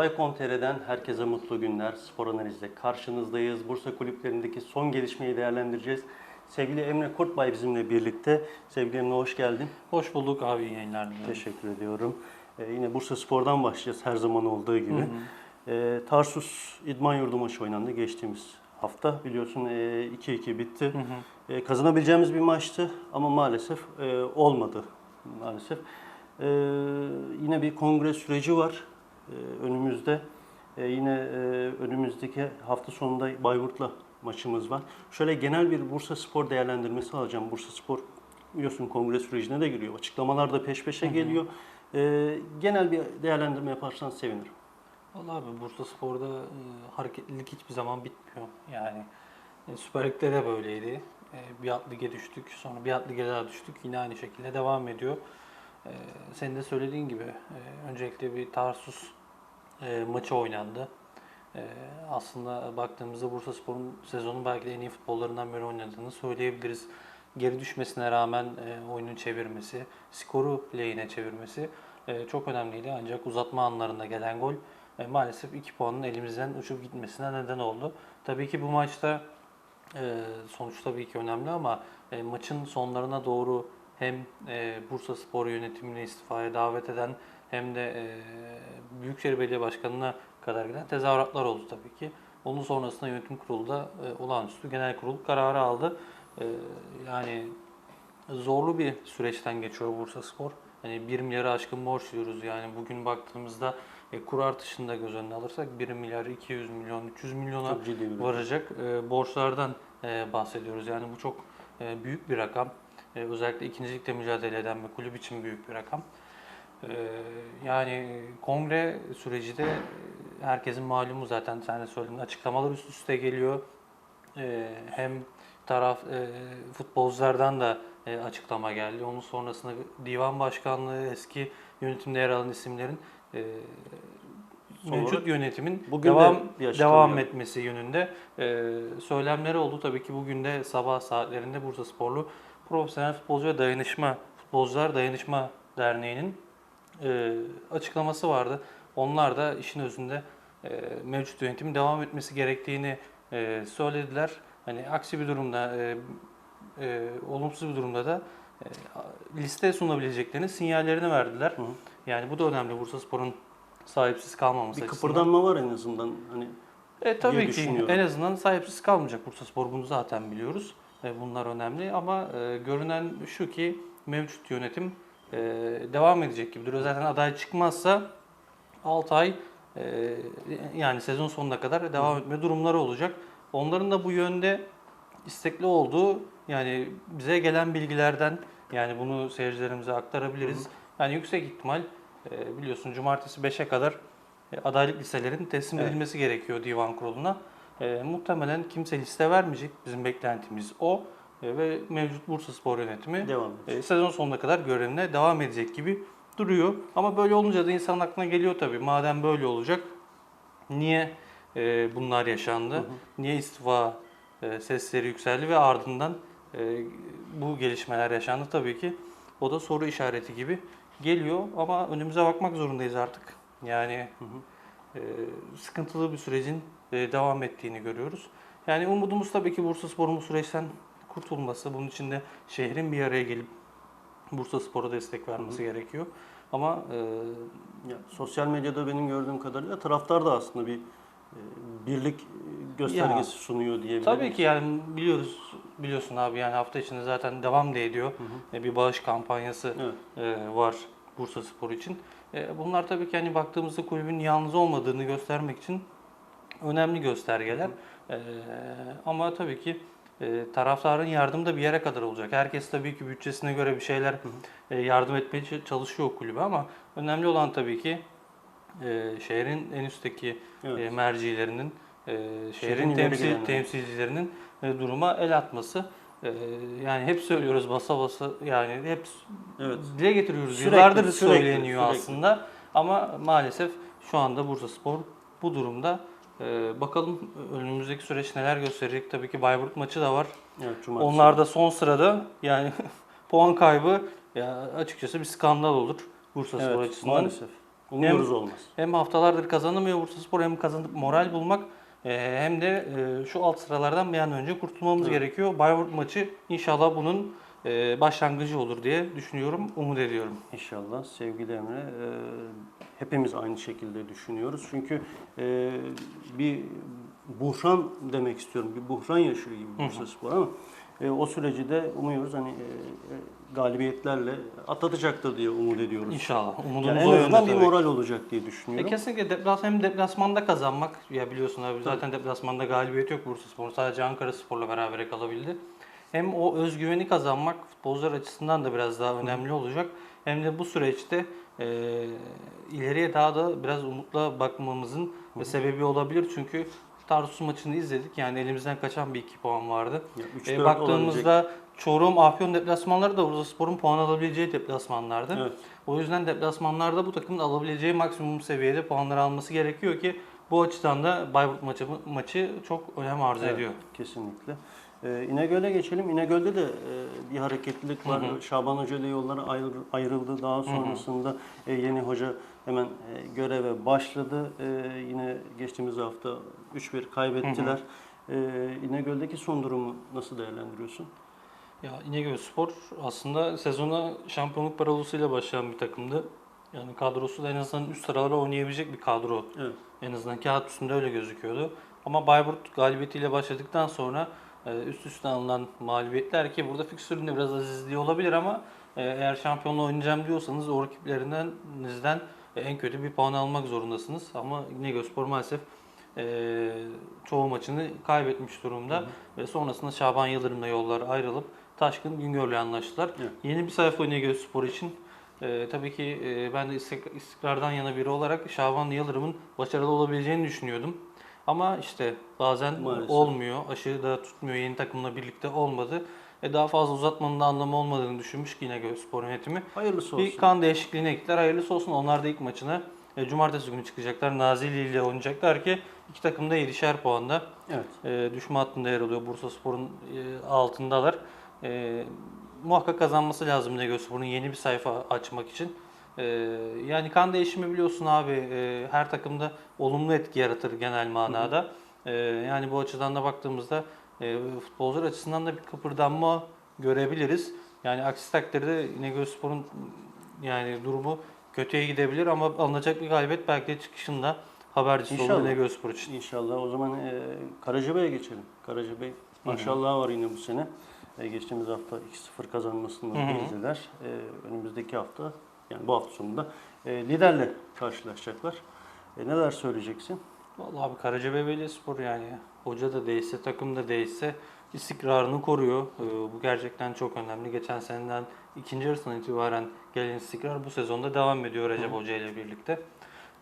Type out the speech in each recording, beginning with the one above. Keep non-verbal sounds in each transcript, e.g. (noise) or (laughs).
Olay.com.tr'den herkese mutlu günler. Spor analizde karşınızdayız. Bursa kulüplerindeki son gelişmeyi değerlendireceğiz. Sevgili Emre Kurtbay bizimle birlikte. Sevgili Emre hoş geldin. Hoş bulduk abi yayınlar diliyorum. Teşekkür ediyorum. Ee, yine Bursa Spor'dan başlayacağız her zaman olduğu gibi. Ee, Tarsus İdman Yurdu maçı oynandı geçtiğimiz hafta. Biliyorsun e, 2-2 bitti. E, kazanabileceğimiz bir maçtı ama maalesef e, olmadı. Maalesef. E, yine bir kongre süreci var e, önümüzde. E, yine e, önümüzdeki hafta sonunda Bayburt'la maçımız var. Şöyle genel bir Bursa Spor değerlendirmesi alacağım. Bursa Spor biliyorsun kongre sürecine de giriyor. Açıklamalar da peş peşe geliyor. E, genel bir değerlendirme yaparsan sevinirim. Vallahi abi Bursa Spor'da e, hareketlilik hiçbir zaman bitmiyor. Yani e, Süper Lig'de de böyleydi. E, bir alt lige düştük, sonra bir alt lige daha düştük. Yine aynı şekilde devam ediyor. E, senin de söylediğin gibi e, öncelikle bir Tarsus e, maçı oynandı. E, aslında baktığımızda Bursa Spor'un sezonun belki de en iyi futbollarından biri oynadığını söyleyebiliriz. Geri düşmesine rağmen e, oyunu çevirmesi, skoru lehine çevirmesi e, çok önemliydi. Ancak uzatma anlarında gelen gol e, maalesef 2 puanın elimizden uçup gitmesine neden oldu. Tabii ki bu maçta e, sonuç tabii ki önemli ama e, maçın sonlarına doğru hem e, Bursa Spor yönetimini istifaya davet eden hem de e, Büyükşehir Belediye Başkanı'na kadar giden tezahüratlar oldu tabii ki. Onun sonrasında yönetim kurulu da e, olağanüstü genel kurul kararı aldı. E, yani zorlu bir süreçten geçiyor Bursa Spor. Hani 1 milyara aşkın borç diyoruz yani bugün baktığımızda e, kur artışını da göz önüne alırsak 1 milyar 200 milyon 300 milyona varacak e, borçlardan e, bahsediyoruz. Yani bu çok e, büyük bir rakam. E, özellikle ikincilikte mücadele eden bir kulüp için büyük bir rakam. E, yani kongre süreci de e, herkesin malumu zaten sen de söyledin açıklamalar üst üste geliyor. E, hem taraf e, futbolculardan da e, açıklama geldi. Onun sonrasında divan başkanlığı eski yönetimde yer alan isimlerin Son mevcut yönetimin bugün de devam devam etmesi yönünde söylemleri oldu. Tabii ki bugün de sabah saatlerinde Bursa Sporlu Profesyonel Futbolcu ve Dayanışma Futbolcular Dayanışma Derneği'nin e, açıklaması vardı. Onlar da işin özünde e, mevcut yönetimin devam etmesi gerektiğini e, söylediler. Hani aksi bir durumda, e, e, olumsuz bir durumda da e, liste sunabileceklerini sinyallerini verdiler. Hı. Yani bu da önemli Bursa Spor'un sahipsiz kalmaması Bir açısından. kıpırdanma var en azından. Hani E, tabii ki en azından sahipsiz kalmayacak Bursa Spor bunu zaten biliyoruz. E, bunlar önemli ama e, görünen şu ki mevcut yönetim e, devam edecek gibi duruyor. Zaten aday çıkmazsa 6 ay e, yani sezon sonuna kadar devam etme durumları olacak. Onların da bu yönde istekli olduğu yani bize gelen bilgilerden yani bunu seyircilerimize aktarabiliriz. Yani yüksek ihtimal e, biliyorsun cumartesi 5'e kadar e, adaylık listelerin teslim Evet. edilmesi gerekiyor divan kuruluna. E, muhtemelen kimse liste vermeyecek. Bizim beklentimiz o. E, ve mevcut Bursa Spor yönetimi devam e, sezon sonuna kadar görevine devam edecek gibi duruyor. Ama böyle olunca da insanın aklına geliyor tabii. Madem böyle olacak niye e, bunlar yaşandı? Niye istifa e, sesleri yükseldi ve ardından e, bu gelişmeler yaşandı tabii ki. O da soru işareti gibi geliyor ama önümüze bakmak zorundayız artık. Yani e, sıkıntılı bir sürecin e, devam ettiğini görüyoruz. Yani umudumuz tabii ki Bursa Spor'un bu süreçten kurtulması. Bunun için de şehrin bir araya gelip Bursa Spor'a destek vermesi gerekiyor. Ama e, Ya, sosyal medyada benim gördüğüm kadarıyla taraftar da aslında bir e, birlik göstergesi Ya, sunuyor diyebilirim. tabii ki yani biliyoruz biliyorsun abi yani hafta içinde zaten devam da ediyor. E, bir bağış kampanyası Evet. e, var Bursa Spor için. E, bunlar tabii ki hani baktığımızda kulübün yalnız olmadığını göstermek için önemli göstergeler. E, ama tabii ki e, taraftarın yardımı da bir yere kadar olacak. Herkes tabii ki bütçesine göre bir şeyler e, yardım etmeye çalışıyor kulübe ama önemli olan tabii ki e, şehrin en üstteki Evet. e, mercilerinin, e, Şehrin temsil, temsilcilerinin e, duruma el atması. E, yani hep söylüyoruz basa basa yani hep Evet. dile getiriyoruz. Sürekli, Yıllardır sürekli, söyleniyor sürekli. aslında ama maalesef şu anda Bursa Spor bu durumda. E, bakalım önümüzdeki süreç neler gösterecek. Tabii ki Bayburt maçı da var. Evet, cumartesi. Onlar da son sırada yani (laughs) puan kaybı ya açıkçası bir skandal olur Bursa Spor evet, açısından. maalesef. Umuyoruz Hem- olmaz. Hem haftalardır kazanamıyor Bursaspor hem kazanıp moral bulmak e, hem de e, şu alt sıralardan bir an önce kurtulmamız Evet. gerekiyor. Bayburt maçı inşallah bunun e, başlangıcı olur diye düşünüyorum, umut ediyorum. İnşallah sevgili Emre. e, hepimiz aynı şekilde düşünüyoruz. Çünkü e, bir buhran demek istiyorum. Bir buhran yaşıyor gibi Bursaspor ama e, o süreci de umuyoruz hani e, e, galibiyetlerle atlatacaktır diye umut ediyoruz. İnşallah. Umudumuz Yani en o azından bir moral olacak diye E düşünüyorum. kesinlikle deplas hem deplasmanda kazanmak ya biliyorsun abi zaten deplasmanda galibiyet yok Bursaspor sadece Ankara Spor'la berabere kalabildi. Hem o özgüveni kazanmak futbolcular açısından da biraz daha önemli olacak. Hem de bu süreçte e, ileriye daha da biraz umutla bakmamızın sebebi olabilir. Çünkü Tarsus maçını izledik. Yani elimizden kaçan bir iki puan vardı. Ya, E, baktığımızda Çorum, Afyon deplasmanları da Bursaspor'un puan alabileceği deplasmanlardı. Evet. O yüzden deplasmanlarda bu takımın alabileceği maksimum seviyede puanları alması gerekiyor ki bu açıdan da Bayburt maçı, maçı çok önem arz Evet, ediyor. Kesinlikle. Ee, İnegöl'e geçelim. İnegöl'de de e, bir hareketlilik var. Şaban Hoca ile yolları ayrı- ayrıldı. Daha sonrasında e, yeni hoca hemen e, göreve başladı. E, yine geçtiğimiz hafta 3-1 kaybettiler. E, İnegöl'deki son durumu nasıl değerlendiriyorsun? Ya İnegöl Spor aslında sezona şampiyonluk parolasıyla başlayan bir takımdı. Yani kadrosu da en azından üst sıralara oynayabilecek bir kadro. Evet. En azından kağıt üstünde öyle gözüküyordu. Ama Bayburt galibiyetiyle başladıktan sonra e, üst üste alınan mağlubiyetler ki burada fikstüründe biraz azizliği olabilir ama e, eğer şampiyonla oynayacağım diyorsanız o rakiplerinizden e, en kötü bir puan almak zorundasınız. Ama İnegölspor maalesef e, çoğu maçını kaybetmiş durumda ve sonrasında Şaban Yıldırım'la yollar ayrılıp Taşkın Güngör'le anlaştılar. Evet. Yeni bir sayfa İnegölspor için ee, tabii ki e, ben de istik- istikrardan yana biri olarak Şaban Yıldırım'ın başarılı olabileceğini düşünüyordum. Ama işte bazen Maalesef. olmuyor. Aşı da tutmuyor. Yeni takımla birlikte olmadı. E daha fazla uzatmanın da anlamı olmadığını düşünmüş ki yine spor yönetimi. Hayırlısı Bir olsun. kan değişikliğine gittiler. Hayırlısı olsun. Onlar da ilk maçına e, cumartesi günü çıkacaklar. Nazilli ile oynayacaklar ki iki takım da 7'şer puanda Evet. e, düşme hattında yer alıyor. Bursa Spor'un e, altındalar. E, muhakkak kazanması lazım Negospor'un yeni bir sayfa açmak için. E, yani kan değişimi biliyorsun abi e, her takımda olumlu etki yaratır genel manada. E, yani bu açıdan da baktığımızda e, futbolcular açısından da bir kıpırdanma görebiliriz. Yani aksi takdirde Negospor'un yani durumu kötüye gidebilir ama alınacak bir galibiyet belki de çıkışında habercisi olur İnşallah. Negospor için. İnşallah. O zaman e, Karacabey'e geçelim. Karacabey maşallah var yine bu sene. E, geçtiğimiz hafta 2-0 kazanmasını bildiler. E, önümüzdeki hafta yani bu hafta sonunda e, liderle karşılaşacaklar. E, neler söyleyeceksin? Vallahi abi Karacabey Belediyespor yani hoca da değişse, takım da değişse istikrarını koruyor. Ee, bu gerçekten çok önemli. Geçen seneden ikinci yarısından itibaren gelen istikrar bu sezonda devam ediyor Recep Hoca ile birlikte.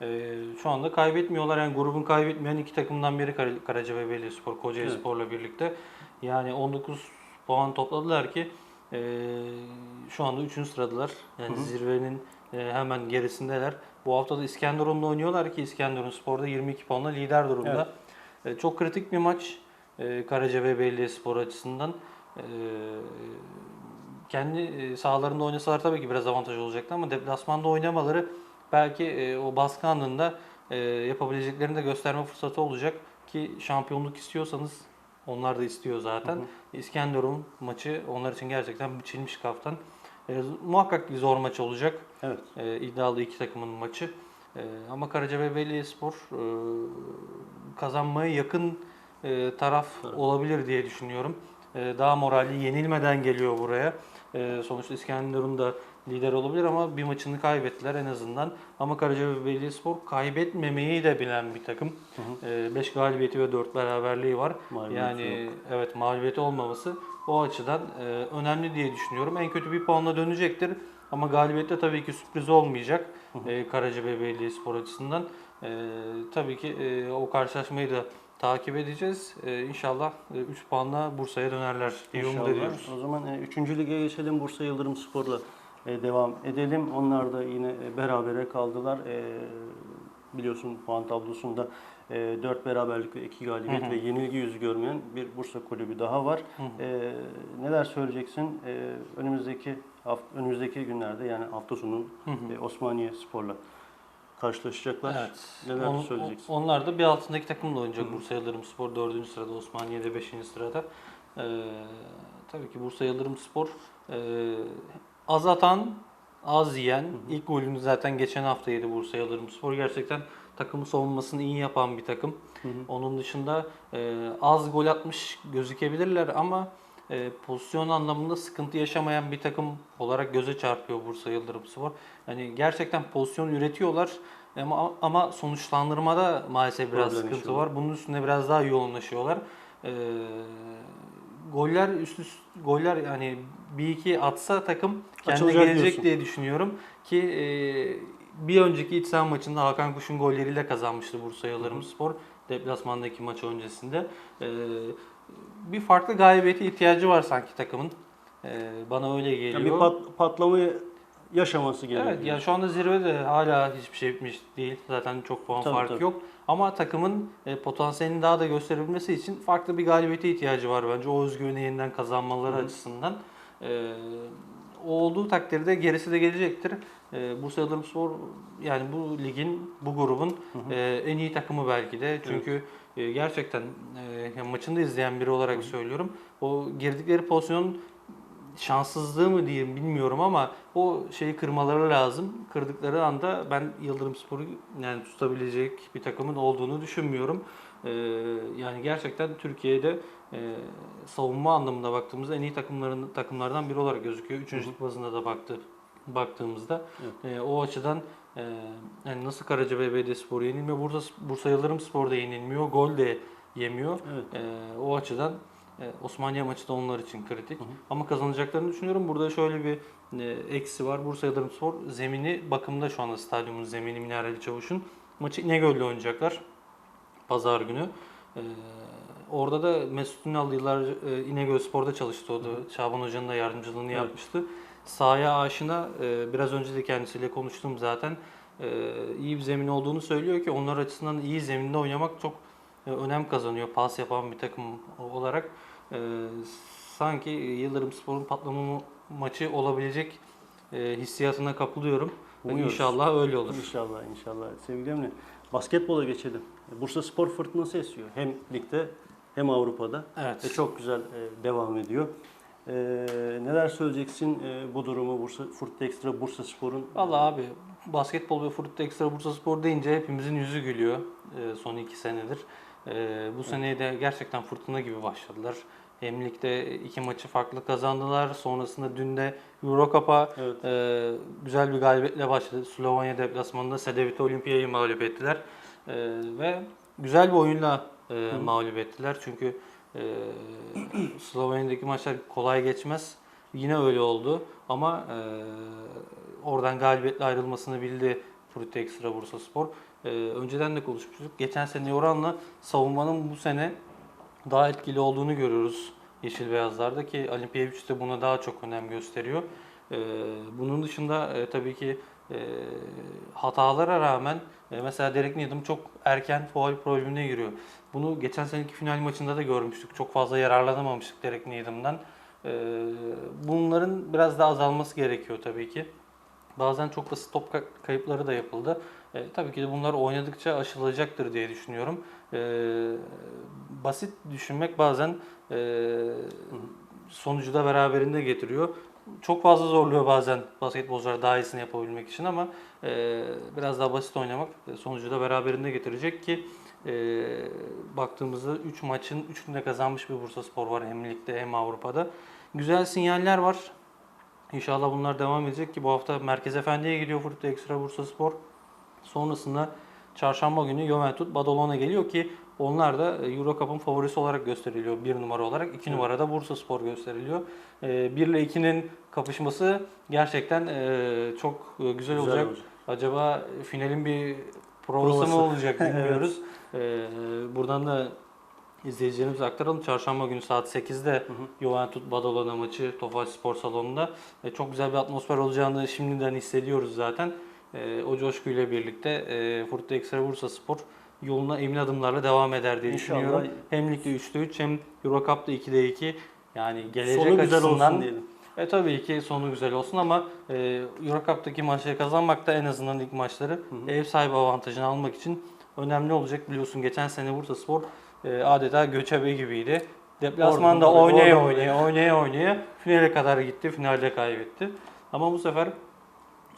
Ee, şu anda kaybetmiyorlar. Yani grubun kaybetmeyen iki takımdan biri Kar- Karacabey Belediyespor, Kocaeli Evet. Spor'la birlikte. Yani 19 puan topladılar ki e, şu anda 3. sıradılar. Yani zirvenin e, hemen gerisindeler. Bu hafta da İskenderun'da oynuyorlar ki İskenderun Spor'da 22 puanla lider durumda. E, çok kritik bir maç e, Karacabey Belediyespor açısından. E, kendi sahalarında oynasalar tabii ki biraz avantaj olacaktı ama deplasmanda oynamaları belki e, o baskı anında e, yapabileceklerini de gösterme fırsatı olacak ki şampiyonluk istiyorsanız onlar da istiyor zaten. İskenderun maçı onlar için gerçekten biçilmiş kaftan. E, muhakkak bir zor maç olacak. Evet. E, iddialı iki takımın maçı. E, ama Karacabey Belediyespor e, kazanmaya yakın e, taraf Taraf. olabilir diye düşünüyorum. E, daha moralli, yenilmeden geliyor buraya. E, sonuçta İskenderun da lider olabilir ama bir maçını kaybettiler en azından. Ama Karacabey Belediyespor kaybetmemeyi de bilen bir takım. 5 galibiyeti ve 4 beraberliği var. Mağlubiyeti yani yok. evet mağlubiyeti olmaması o açıdan e, önemli diye düşünüyorum. En kötü bir puanla dönecektir. Ama galibiyette tabii ki sürpriz olmayacak e, Karacabey Belediyespor açısından. E, tabii ki e, o karşılaşmayı da takip edeceğiz. E, inşallah 3 puanla Bursa'ya dönerler diye umut ediyoruz. O zaman 3. lige geçelim. Bursa Yıldırım Spor'la e, devam edelim. Onlar da yine e, berabere kaldılar. E, biliyorsun puan tablosunda 4 beraberlik ve 2 galibiyet Hı hı. ve yenilgi yüzü görmeyen bir Bursa kulübü daha var. Hı hı. E, neler söyleyeceksin? E, önümüzdeki haft- önümüzdeki günlerde yani hafta sonu Hı hı. e, Osmaniye Spor'la karşılaşacaklar. Evet. Neler On- söyleyeceksin? on- Onlar da bir altındaki takımla oynayacak. Bursa Yıldırım Spor 4. sırada, Osmaniye'de 5. sırada. Ee, tabii ki Bursa Yıldırım Spor e, az atan, az yiyen. İlk golünü zaten geçen hafta yedi Bursa Yıldırım Spor. Gerçekten takımı savunmasını iyi yapan bir takım. Onun dışında e, az gol atmış gözükebilirler ama e, pozisyon anlamında sıkıntı yaşamayan bir takım olarak göze çarpıyor Bursa Yıldırım Spor. Yani gerçekten pozisyon üretiyorlar ama ama sonuçlandırmada maalesef biraz Problem sıkıntı var. Bunun üstüne biraz daha yoğunlaşıyorlar. E, goller üst üst goller yani bir iki atsa takım kendine Açılacak gelecek diyorsun. diye düşünüyorum ki e, bir önceki iç saha maçında Hakan Kuş'un golleriyle kazanmıştı Bursa Yıldırım Spor deplasmandaki maç öncesinde. E, bir farklı galibiyete ihtiyacı var sanki takımın. E, bana öyle geliyor. Yani bir pat- patlamayı yaşaması gerekiyor. Evet yani şu anda zirvede hala hiçbir şey bitmiş değil. Zaten çok puan Tabii, farkı tabii. yok. Ama takımın e, potansiyelini daha da gösterebilmesi için farklı bir galibiyete ihtiyacı var bence. O özgüveni yeniden kazanmaları Hı hı. açısından. E, o olduğu takdirde gerisi de gelecektir. E, Bursa Yıldırım Spor yani bu ligin, bu grubun Hı hı. e, en iyi takımı belki de. Çünkü e, gerçekten e, maçını da izleyen biri olarak söylüyorum. O girdikleri pozisyon şanssızlığı mı diyeyim bilmiyorum ama o şeyi kırmaları lazım. Kırdıkları anda ben Yıldırım Spor'u yani tutabilecek bir takımın olduğunu düşünmüyorum. Ee, yani gerçekten Türkiye'de e, savunma anlamında baktığımızda en iyi takımların takımlardan biri olarak gözüküyor. Üçüncülük bazında da baktı baktığımızda E, o açıdan e, yani nasıl Karacabey Belediyespor yenilmiyor, Bursa Bursa Yıldırım Spor da yenilmiyor, gol de yemiyor. Evet. E, o açıdan Osmaniye maçı da onlar için kritik. Hı hı. Ama kazanacaklarını düşünüyorum. Burada şöyle bir e, eksi var. Bursa Yıldırım Spor zemini bakımda şu anda stadyumun zemini Minareli Çavuş'un. Maçı İnegöl'de oynayacaklar. Pazar günü. E, orada da Mesut Ünal yıllarca e, İnegöl Spor'da çalıştı. O da Şaban Hoca'nın da yardımcılığını Evet. yapmıştı. Sahaya aşina e, biraz önce de kendisiyle konuştum zaten. E, iyi bir zemin olduğunu söylüyor ki onlar açısından iyi zeminde oynamak çok e, önem kazanıyor pas yapan bir takım olarak. E, sanki Yıldırım Spor'un patlama ma- maçı olabilecek e, hissiyatına kapılıyorum. Umuyoruz. İnşallah öyle olur. İnşallah inşallah. Sevgili Emre, basketbola geçelim. Bursa Spor fırtınası esiyor. Hem ligde hem Avrupa'da. Evet. Ve çok güzel e, devam ediyor. E, neler söyleyeceksin e, bu durumu Bursa Fırt Ekstra Bursa Spor'un? Vallahi abi basketbol ve Fruit Extra Bursa Spor deyince hepimizin yüzü gülüyor e, son iki senedir. E, bu seneye de gerçekten fırtına gibi başladılar. Hem ligde iki maçı farklı kazandılar. Sonrasında dün de Euro Cup'a Evet. e, güzel bir galibiyetle başladı. Slovenya deplasmanında Sedevita Olimpiya'yı mağlup ettiler. E, ve güzel bir oyunla e, mağlup ettiler. Çünkü e, Slovenya'daki maçlar kolay geçmez. Yine öyle oldu ama e, oradan galibiyetle ayrılmasını bildi Fruit Extra Bursa Spor. E, önceden de konuşmuştuk. Geçen sene oranla savunmanın bu sene daha etkili olduğunu görüyoruz Yeşil Beyazlar'da ki Olimpiya 3 de buna daha çok önem gösteriyor. E, bunun dışında e, tabii ki e, hatalara rağmen e, mesela Derek Needham çok erken faul problemine giriyor. Bunu geçen seneki final maçında da görmüştük. Çok fazla yararlanamamıştık Derek Needham'dan. E, bunların biraz daha azalması gerekiyor tabii ki. Bazen çok basit top ka- kayıpları da yapıldı. E, tabii ki de bunlar oynadıkça aşılacaktır diye düşünüyorum. E, basit düşünmek bazen e, sonucu da beraberinde getiriyor. Çok fazla zorluyor bazen basketbolcular daha iyisini yapabilmek için ama e, biraz daha basit oynamak e, sonucu da beraberinde getirecek ki e, baktığımızda 3 maçın 3'ünü de kazanmış bir Bursa Spor var hem ligde hem Avrupa'da. Güzel sinyaller var. İnşallah bunlar devam edecek ki bu hafta Merkez Efendi'ye gidiyor Fruit Extra Bursa Spor. Sonrasında çarşamba günü Juventus Badalona geliyor ki onlar da Euro Cup'ın favorisi olarak gösteriliyor bir numara olarak. 2 numarada Bursa Spor gösteriliyor. 1 ile 2'nin kapışması gerçekten e, çok e, güzel, olacak. Acaba finalin bir provası, Provası. mı olacak (laughs) bilmiyoruz. E, buradan da izleyicilerimize aktaralım. Çarşamba günü saat 8'de Juventus Badalona maçı Tofaş Spor Salonu'nda. E, çok güzel bir atmosfer olacağını şimdiden hissediyoruz zaten. E, o coşkuyla birlikte e, Furtlu Ekstra Bursa Spor yoluna emin adımlarla devam eder diye İnşallah. düşünüyorum. Hem ligde 3'te 3 hem Euro Cup'ta 2'de 2. Yani gelecek Sonu güzel açısından olsun diyelim. E tabii ki sonu güzel olsun ama e, Euro Cup'taki maçları kazanmak da en azından ilk maçları ev sahibi avantajını almak için önemli olacak. Biliyorsun geçen sene Bursaspor e, adeta göçebe gibiydi. Deplasmanda oynaya oynaya oynaya oynaya finale kadar gitti. Finalde kaybetti. Ama bu sefer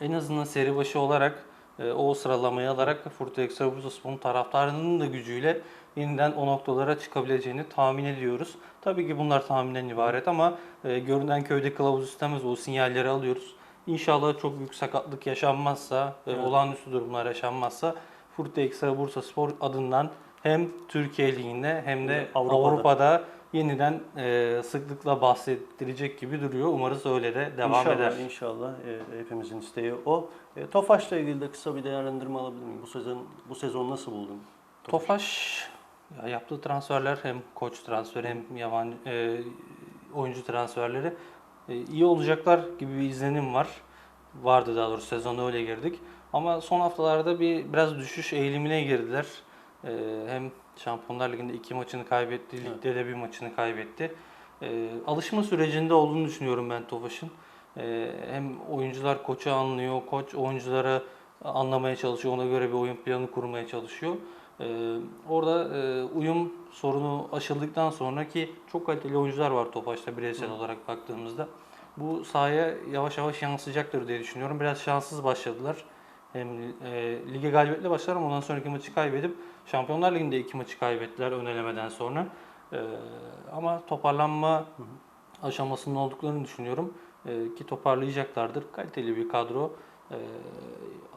en azından seri başı olarak e, o sıralamayı alarak Furta Ekstra Bursaspor'un taraftarının da gücüyle yeniden o noktalara çıkabileceğini tahmin ediyoruz. Tabii ki bunlar tahminden ibaret ama e, görünen köyde kılavuz istemez o sinyalleri alıyoruz. İnşallah çok büyük sakatlık yaşanmazsa, e, Evet. olağanüstü durumlar yaşanmazsa Furta Ekstra Bursaspor adından hem Türkiye Ligi'nde hem de Avrupa'da. Avrupa'da, yeniden e, sıklıkla bahsettirecek gibi duruyor. Umarız öyle de devam inşallah, eder. İnşallah e, hepimizin isteği o. E, Tofaş'la ilgili de kısa bir değerlendirme alabilir miyim? Bu sezon bu sezon nasıl buldun? Tofaş ya yaptığı transferler hem koç transferi hem yabancı e, oyuncu transferleri e, iyi olacaklar gibi bir izlenim var. Vardı daha doğrusu sezona öyle girdik. Ama son haftalarda bir biraz düşüş eğilimine girdiler. E, hem Şampiyonlar Ligi'nde iki maçını kaybetti, Evet. ligde de bir maçını kaybetti. E, alışma sürecinde olduğunu düşünüyorum ben Tofaş'ın. E, hem oyuncular koçu anlıyor, koç oyuncuları anlamaya çalışıyor, ona göre bir oyun planı kurmaya çalışıyor. Ee, orada e, uyum sorunu aşıldıktan sonra ki çok kaliteli oyuncular var Tofaş'ta bireysel olarak baktığımızda. Bu sahaya yavaş yavaş yansıyacaktır diye düşünüyorum. Biraz şanssız başladılar. Hem e, lige galibiyetle başlar ama ondan sonraki maçı kaybedip Şampiyonlar Ligi'nde iki maçı kaybettiler ön elemeden sonra. Ee, ama toparlanma aşamasında olduklarını düşünüyorum. Ee, ki toparlayacaklardır. Kaliteli bir kadro. Ee,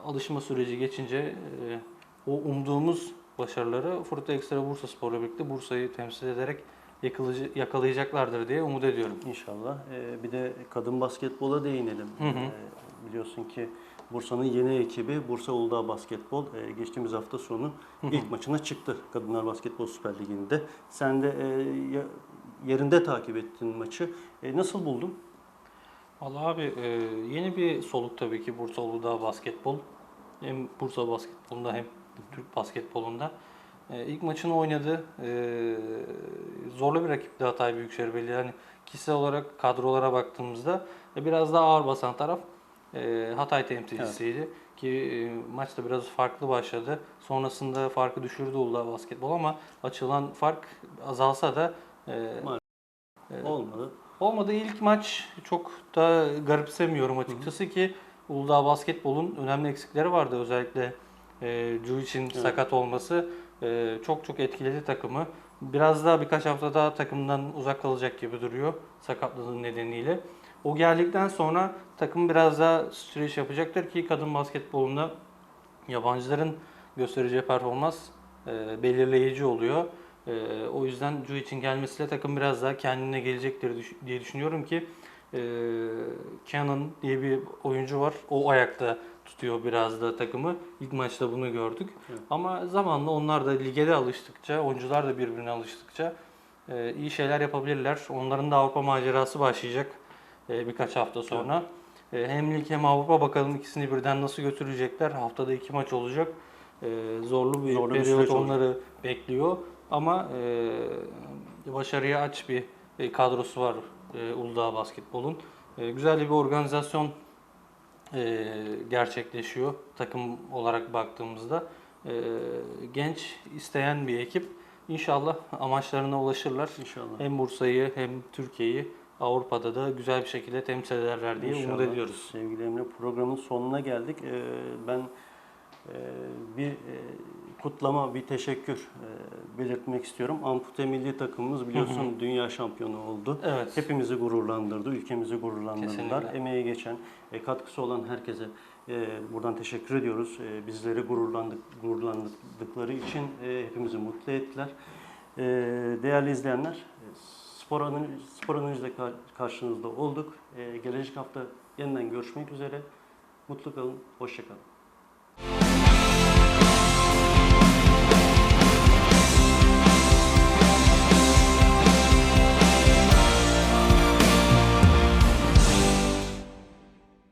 alışma süreci geçince e, o umduğumuz başarıları Furta Ekstra Bursa Spor'la birlikte Bursa'yı temsil ederek yakalayacaklardır diye umut ediyorum. İnşallah. E, bir de kadın basketbola değinelim. Hı hı. E, biliyorsun ki Bursa'nın yeni ekibi Bursa Uludağ Basketbol e, geçtiğimiz hafta sonu ilk maçına çıktı Kadınlar Basketbol Süper Ligi'nde. Sen de e, yerinde takip ettin maçı. E, nasıl buldun? Vallahi abi e, yeni bir soluk tabii ki Bursa Uludağ basketbol. Hem Bursa basketbolunda hem Türk basketbolunda. E, ilk maçını oynadı. E, zorlu bir rakipti Hatay Büyükşehir Belediye. Yani kişisel olarak kadrolara baktığımızda e, biraz daha ağır basan taraf e, Hatay temsilcisiydi. Ki e, maç da biraz farklı başladı. Sonrasında farkı düşürdü Uludağ basketbol ama açılan fark azalsa da e, Evet. Olmadı. Olmadı ilk maç çok da garipsemiyorum açıkçası ki Uludağ Basketbol'un önemli eksikleri vardı. Özellikle e, Cuyic'in sakat olması e, çok çok etkiledi takımı. Biraz daha birkaç hafta daha takımdan uzak kalacak gibi duruyor sakatlığının nedeniyle. O geldikten sonra takım biraz daha süreç yapacaktır ki kadın basketbolunda yabancıların göstereceği performans e, belirleyici oluyor. E, o yüzden Cu için gelmesiyle takım biraz daha kendine gelecektir düş- diye düşünüyorum ki e, Canon diye bir oyuncu var. O ayakta tutuyor biraz da takımı. İlk maçta bunu gördük. Evet. Ama zamanla onlar da lige de alıştıkça, oyuncular da birbirine alıştıkça e, iyi şeyler yapabilirler. Onların da Avrupa macerası başlayacak e, birkaç hafta sonra. E, hem lig hem Avrupa bakalım ikisini birden nasıl götürecekler. Haftada iki maç olacak. E, zorlu bir Zorlu bir periyot olacak. onları bekliyor. Ama e, başarıya aç bir e, kadrosu var e, Uludağ Basketbol'un. E, güzel bir organizasyon e, gerçekleşiyor takım olarak baktığımızda. E, genç isteyen bir ekip. İnşallah amaçlarına ulaşırlar. İnşallah. Hem Bursa'yı hem Türkiye'yi Avrupa'da da güzel bir şekilde temsil ederler diye umut İnşallah. ediyoruz. Sevgili Emre programın sonuna geldik. Ee, ben e, bir e, kutlama, bir teşekkür e, belirtmek istiyorum. Ampute milli takımımız biliyorsun dünya şampiyonu oldu. Evet. Hepimizi gururlandırdı, ülkemizi gururlandırdılar. Kesinlikle. Emeği geçen, e, katkısı olan herkese e, buradan teşekkür ediyoruz. E, bizleri gururlandık, gururlandıkları için e, hepimizi mutlu ettiler. E, değerli izleyenler, spor, analiz, spor analizle kar- karşınızda olduk. E, gelecek hafta yeniden görüşmek üzere. Mutlu kalın, hoşça kalın.